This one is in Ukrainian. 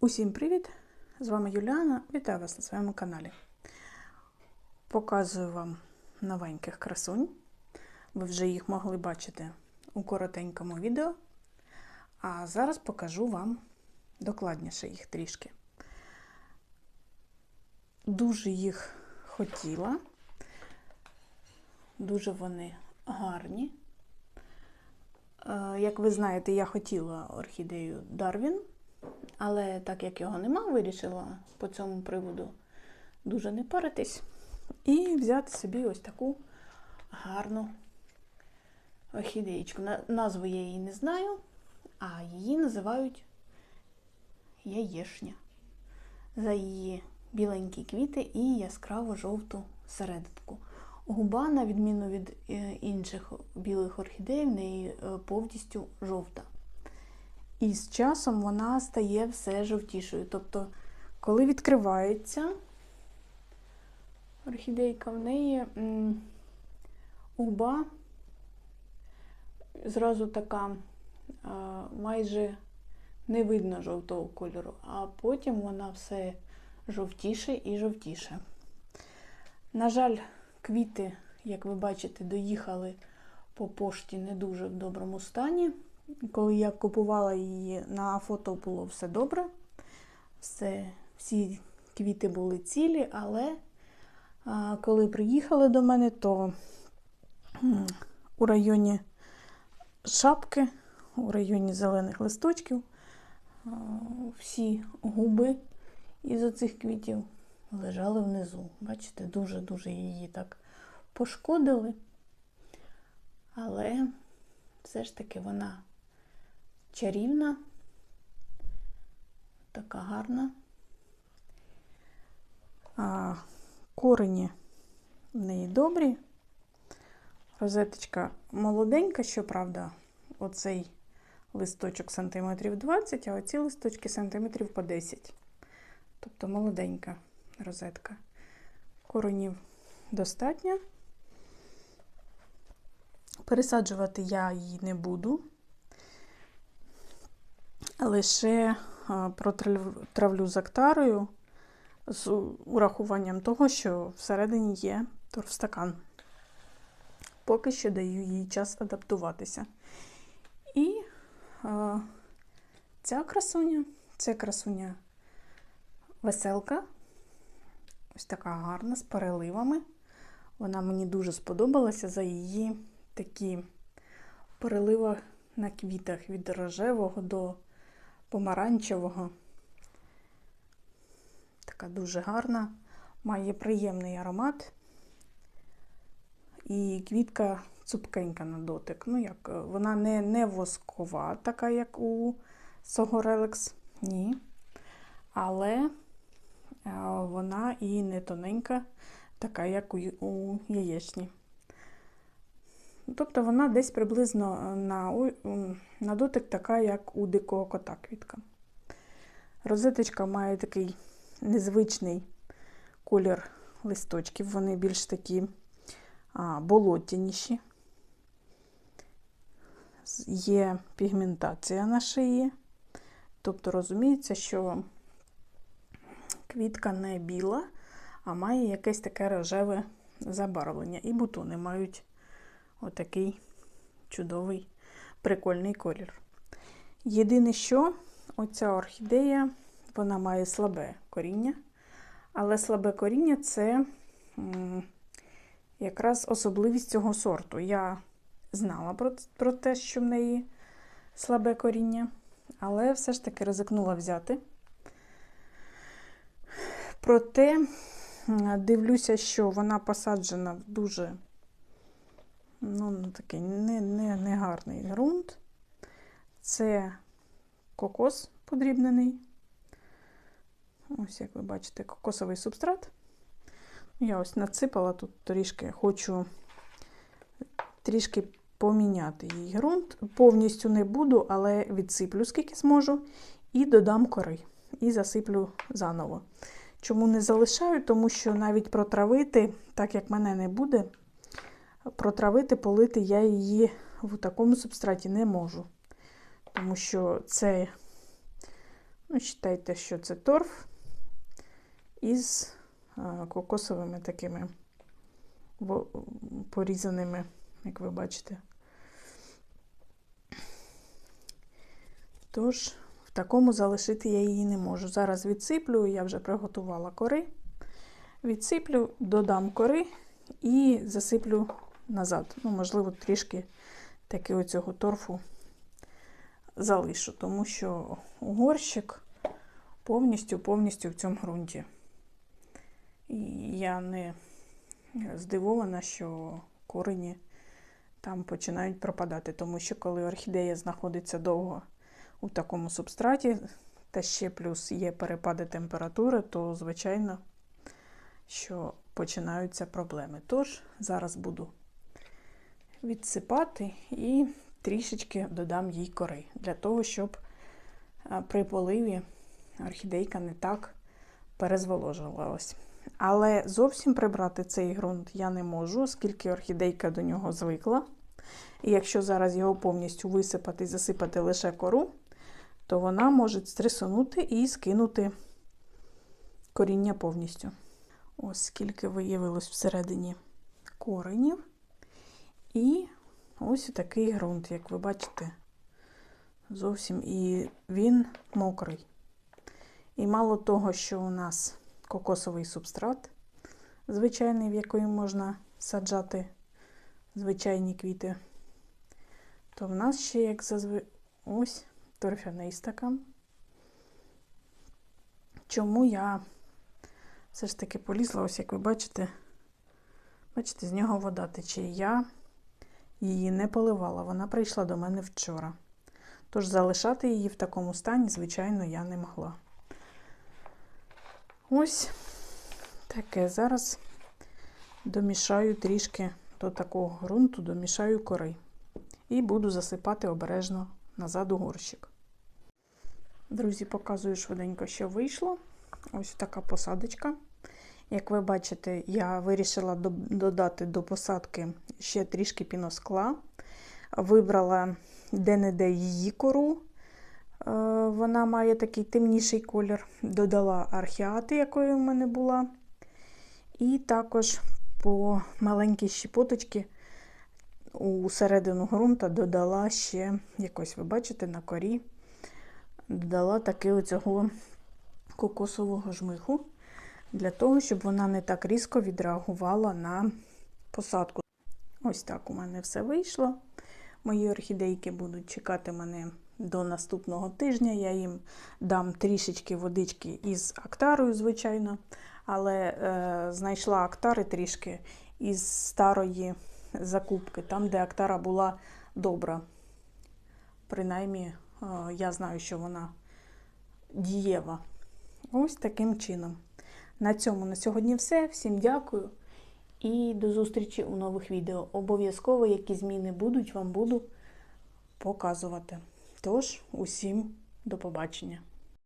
Усім привіт! З вами Юліана. Вітаю вас на своєму каналі. Показую вам новеньких красунь. Ви вже їх могли бачити у коротенькому відео. А зараз покажу вам докладніше їх трішки. Дуже їх хотіла. Дуже вони гарні. Е, Як ви знаєте, я хотіла орхідею Дарвін. Але так як його нема, вирішила по цьому приводу дуже не паритись. І взяти собі ось таку гарну орхідеєчку. Назву я її не знаю, а її називають яєшня. За її біленькі квіти і яскраво жовту серединку. Губа, на відміну від е, інших білих орхідей, в неї е, повністю жовта. І з часом вона стає все жовтішою. Тобто, коли відкривається орхідейка, в неї м, губа зразу така майже не видно жовтого кольору, а потім вона все жовтіше і жовтіше. На жаль, квіти, як ви бачите, доїхали по пошті не дуже в доброму стані. Коли я купувала її на фото було все добре. Все, всі квіти були цілі, але а, коли приїхали до мене, то у районі шапки, у районі зелених листочків, а, всі губи із оцих квітів лежали внизу. Бачите, дуже-дуже її так пошкодили. Але все ж таки вона чарівна, така гарна. А, корені в неї добрі. Розеточка молоденька, щоправда, оцей листочок сантиметрів 20, а оці листочки сантиметрів по 10. Тобто молоденька розетка. Коренів достатньо. Пересаджувати я її не буду. Лише а, протравлю з актарою з урахуванням того, що всередині є торфстакан. Поки що даю їй час адаптуватися. І а, ця красуня, це красуня веселка. Ось така гарна, з переливами. Вона мені дуже сподобалася за її такі перелива на квітах від рожевого до помаранчевого. Така дуже гарна, має приємний аромат. І квітка цупкенька на дотик. Ну, як, вона не, не воскова, така, як у Согорелекс, ні. Але вона і не тоненька, така, як у, у яєчні. Тобто вона десь приблизно на, на дотик така, як у дикого кота квітка. Розеточка має такий незвичний колір листочків, вони більш такі а, болотяніші. Є пігментація на шиї. Тобто розуміється, що квітка не біла, а має якесь таке рожеве забарвлення. І бутони мають отакий чудовий прикольний колір. Єдине, що оця орхідея, вона має слабе коріння, але слабе коріння це якраз особливість цього сорту. Я знала про, про те, що в неї слабе коріння, але все ж таки ризикнула взяти. Проте дивлюся, що вона посаджена в дуже ну, такий не, не, не ґрунт. Це кокос подрібнений. Ось, як ви бачите, кокосовий субстрат. Я ось насипала тут трішки, хочу трішки поміняти її ґрунт. Повністю не буду, але відсиплю, скільки зможу, і додам кори. І засиплю заново. Чому не залишаю? Тому що навіть протравити, так як мене не буде, протравити, полити я її в такому субстраті не можу. Тому що це, ну, Считайте, що це торф із кокосовими такими порізаними, як ви бачите. Тож, в такому залишити я її не можу. Зараз відсиплю, я вже приготувала кори. Відсиплю, додам кори і засиплю назад. Ну, можливо, трішки таки оцього торфу залишу, тому що горщик повністю повністю в цьому ґрунті. І я не здивована, що корені там починають пропадати, тому що коли орхідея знаходиться довго у такому субстраті, та ще плюс є перепади температури, то, звичайно, що починаються проблеми. Тож зараз буду відсипати і трішечки додам їй кори, для того, щоб при поливі орхідейка не так перезволожувалась. Але зовсім прибрати цей ґрунт я не можу, оскільки орхідейка до нього звикла. І якщо зараз його повністю висипати і засипати лише кору, то вона може стресонути і скинути коріння повністю. Ось скільки виявилось всередині коренів. І ось такий ґрунт, як ви бачите, зовсім і він мокрий. І мало того, що у нас кокосовий субстрат, звичайний, в який можна саджати звичайні квіти, то в нас ще, як зазви... ось торфяний стакан. Чому я все ж таки полізла, ось як ви бачите, бачите, з нього вода тече. Я її не поливала, вона прийшла до мене вчора. Тож залишати її в такому стані, звичайно, я не могла. Ось таке. Зараз домішаю трішки до такого ґрунту, домішаю кори. І буду засипати обережно назад у горщик. Друзі, показую швиденько, що вийшло. Ось така посадочка. Як ви бачите, я вирішила додати до посадки ще трішки піноскла. Вибрала де-не-де її кору. Вона має такий темніший колір. Додала архіати, якою в мене була. І також по маленькій щепоточці у середину ґрунта додала ще, якось ви бачите, на корі, додала таки оцього кокосового жмиху, для того, щоб вона не так різко відреагувала на посадку. Ось так у мене все вийшло. Мої орхідейки будуть чекати мене до наступного тижня. Я їм дам трішечки водички із актарою, звичайно, але е, знайшла актари трішки із старої закупки, там, де актара була добра. Принаймні, е, я знаю, що вона дієва. Ось таким чином. На цьому на сьогодні все. Всім дякую і до зустрічі у нових відео. Обов'язково, які зміни будуть, вам буду показувати. Тож, усім до побачення!